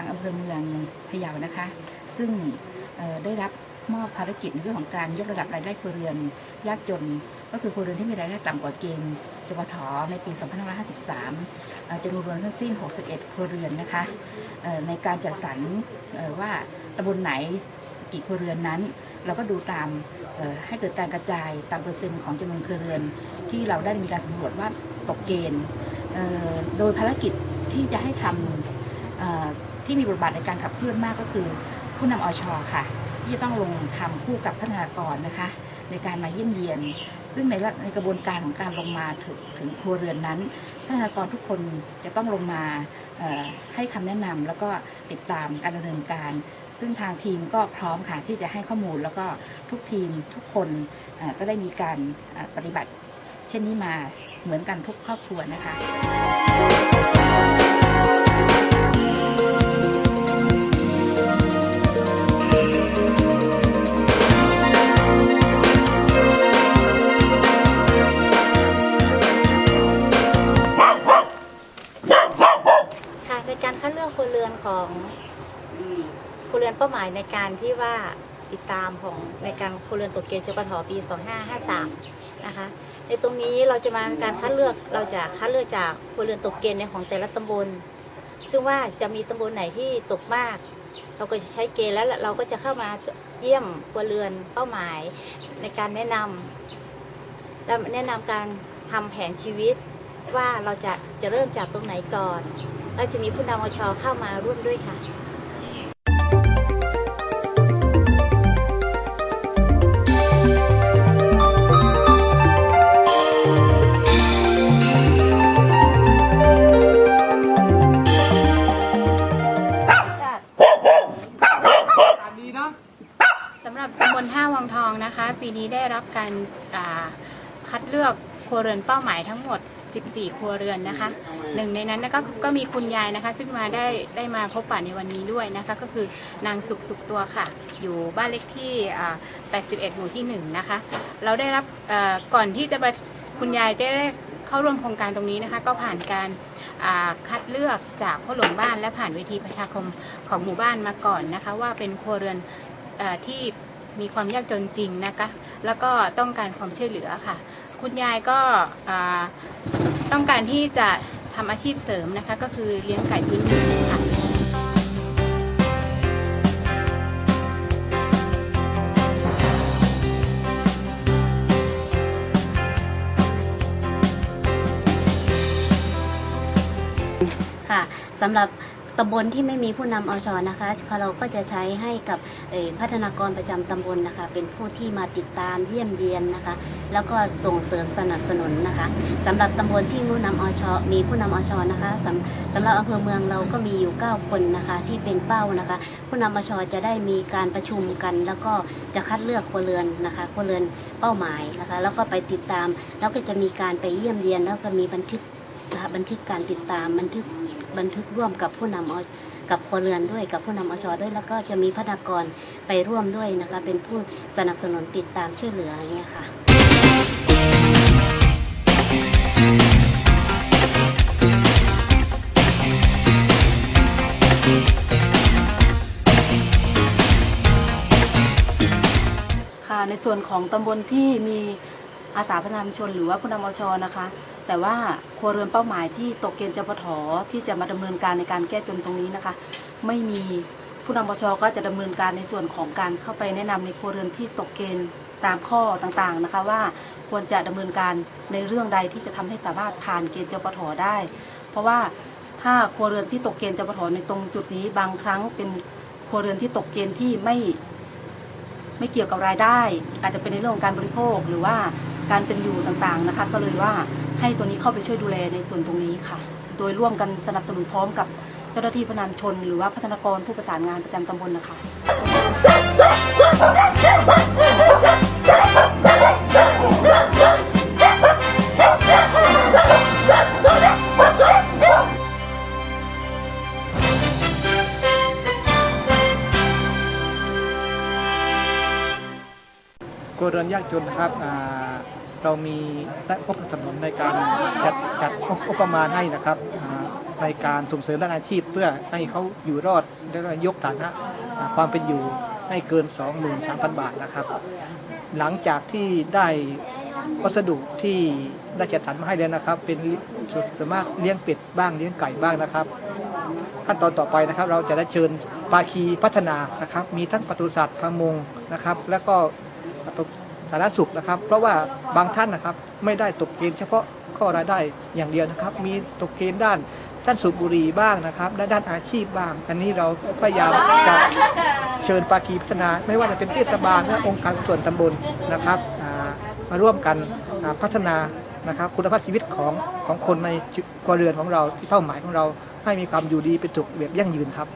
างอำเภอเมืองพะเยานะคะ ซึ่งได้รับมอบภารกิจในเรื่องของการยกระดับรายได้ครัวเรือนยากจน ก็คือครัวเรือนที่มีรายได้ต่ำกว่าเกณฑ์จปทในปี 2553จำนวนรวมทั้งสิ้น 61 ครัวเรือนนะคะในการจัดสรรว่าตำบลไหนกี่ครัวเรือนนั้น เราก็ดูตามให้เกิดการกระจายตามเปอร์เซ็นต์ของจำนวนครัวเรือน ที่เราได้มีการสำรวจว่าตกเกณฑ์โดยภารกิจที่จะให้ทำ ที่มีบทบาทในการขับเคลื่อนมากก็คือ ผู้นำอชค่ะ ที่จะต้องลงทำคู่กับพัฒนากรนะคะ ในการมาเยี่ยมเยียน ซึ่งในในกระบวนการของการลงมาถึงถึงครัวเรือนนั้นพัฒนากรทุกคนจะต้องลงมาให้คำแนะนำแล้วก็ติดตามการดำเนินการ ซึ่งทางทีมก็พร้อมค่ะที่จะให้ข้อมูลแล้วก็ทุกทีมทุกคนก็ได้มีการปฏิบัติ เช่นนี้มาเหมือนกันทุกครอบครัวนะคะ เป้าหมายในการที่ว่าติดตามของในการครเรือนตกเกณฑ์จปทปี 2553 นะคะ ในตรงนี้เราจะมาการคัดเลือกเราจะคัดเลือกจากครเรือนตกเกณฑ์ในของแต่ละตำบล ซึ่งว่าจะมีตำบลไหนที่ตกมาก เราก็จะใช้เกณฑ์แล้วเราก็จะเข้ามาเยี่ยมครัวเรือนเป้าหมายในการแนะนำและแนะนำการทำแผนชีวิตว่าเราจะจะเริ่มจากตรงไหนก่อน แล้วจะมีผู้นำอชเข้ามาร่วมด้วยค่ะ คัดเลือกครัวเรือนเป้าหมายทั้งหมด 14 ครัวเรือนนะคะ หนึ่งในนั้นก็ก็มีคุณยายนะคะ ซึ่งมาได้ได้มาพบปะในวันนี้ด้วยนะคะ ก็คือนางสุขสุขตัวค่ะ อยู่บ้านเลขที่ 81 หมู่ที่ 1 นะคะ เราได้รับก่อนที่จะมาคุณยายได้เข้าร่วมโครงการตรงนี้นะคะ ก็ผ่านการคัดเลือกจากพ่อหลวงบ้านและผ่านเวทีประชาคมของหมู่บ้านมาก่อนนะคะ ว่าเป็นครัวเรือนอที่มีความยากจนจริงนะคะ แล้วก็ต้องการความช่วยเหลือค่ะ คุณยายก็ต้องการที่จะทำอาชีพเสริมนะคะ ก็คือเลี้ยงไก่พื้นเมืองค่ะค่ะสำหรับ ตำบลที่ไม่มีผู้นำอชนะคะเราก็จะใช้ให้กับพัฒนากรประจำตำบลนะคะ เป็นผู้ที่มาติดตามเยี่ยมเยียนนะคะ แล้วก็ส่งเสริมสนับสนุนนะคะสำหรับตำบลที่ผู้นำอชมีผู้นำอชนะคะสำสำหรับอำเภอเมืองเราก็มีอยู่ 9 คนนะคะ ที่เป็นเป้านะคะ ผู้นำอชจะได้มีการประชุมกัน แล้วก็จะคัดเลือกครัวเรือนนะคะครัวเรือนเป้าหมายนะคะ แล้วก็ไปติดตาม แล้วก็จะมีการไปเยี่ยมเยียนแล้วก็มีบันทึกนะคะบันทึกการติดตามบันทึก บันทึกร่วมกับผู้นำอกับครัวเรือนด้วยกับผู้นำอชอด้วยแล้วก็จะมีพัฒนากรไปร่วมด้วยนะคะ เป็นผู้สนับสนุนติดตามช่วยเหลืออย่างเงี้ยค่ะค่ะในส่วนของตำบลที่มีอาสาพัฒนาชุมชนหรือว่าผู้นำอชอนะคะ แต่ว่าครัวเรือนเป้าหมายที่ตกเกณฑ์จปทที่จะมาดำเนินการในการแก้จนตรงนี้นะคะ ไม่มีผู้นำอชก็จะดำเนินการในส่วนของการเข้าไปแนะนำในครัวเรือนที่ตกเกณฑ์ตามข้อต่างๆนะคะว่าควรจะดำเนินการในเรื่องใดที่จะทำให้สามารถผ่านเกณฑ์จปทได้ เพราะว่าถ้าครัวเรือนที่ตกเกณฑ์จปทในตรงจุดนี้บางครั้งเป็นครัวเรือนที่ตกเกณฑ์ที่ไม่ไม่เกี่ยวกับรายได้ อาจจะเป็นในเรื่องของการบริโภคหรือว่าการเป็นอยู่ต่างๆนะคะ ก็เลยว่า ให้ตัวนี้เข้าไปช่วยดูแลในส่วนตรงนี้ค่ะ โดยร่วมกันสนับสนุนพร้อมกับเจ้าหน้าที่พนันชน หรือว่าพัฒนากรผู้ประสานงานประจำตำบลนะคะ ครัวเรือนยากจนนะครับอ่า เรามีได้พบสนับสนุนในการจัดจัดงบประมาณให้นะครับในการส่งเสริมด้านอาชีพเพื่อให้เขาอยู่รอดและก็ยกฐานะความเป็นอยู่ให้เกิน 23,000 บาทนะครับ หลังจากที่ได้วัสดุที่ได้จัดสรรมาให้แล้วนะครับ เป็นส่วนมากเลี้ยงเป็ดบ้างเลี้ยงไก่บ้างนะครับ ขั้นตอนต่อไปนะครับ เราจะได้เชิญภาคีพัฒนานะครับ มีทั้งปศุสัตว์ประมงนะครับ แล้วก็ สาธารณสุขนะครับ เพราะว่าบางท่านนะครับไม่ได้ตกเกณฑ์เฉพาะข้อรายได้อย่างเดียวนะครับ มีตกเกณฑ์ด้านด้านสูบบุหรี่บ้างนะครับและด้านอาชีพบ้าง อันนี้เราพยายามจะเชิญภาคีพัฒนา ไม่ว่าจะเป็นเทศบาลและองค์การส่วนตำบลนะครับมาร่วมกันพัฒนานะครับคุณภาพชีวิตของของคนในครัวเรือนของเราที่เป้าหมายของเราให้มีความอยู่ดีเป็นสุขแบบยั่งยืนครับ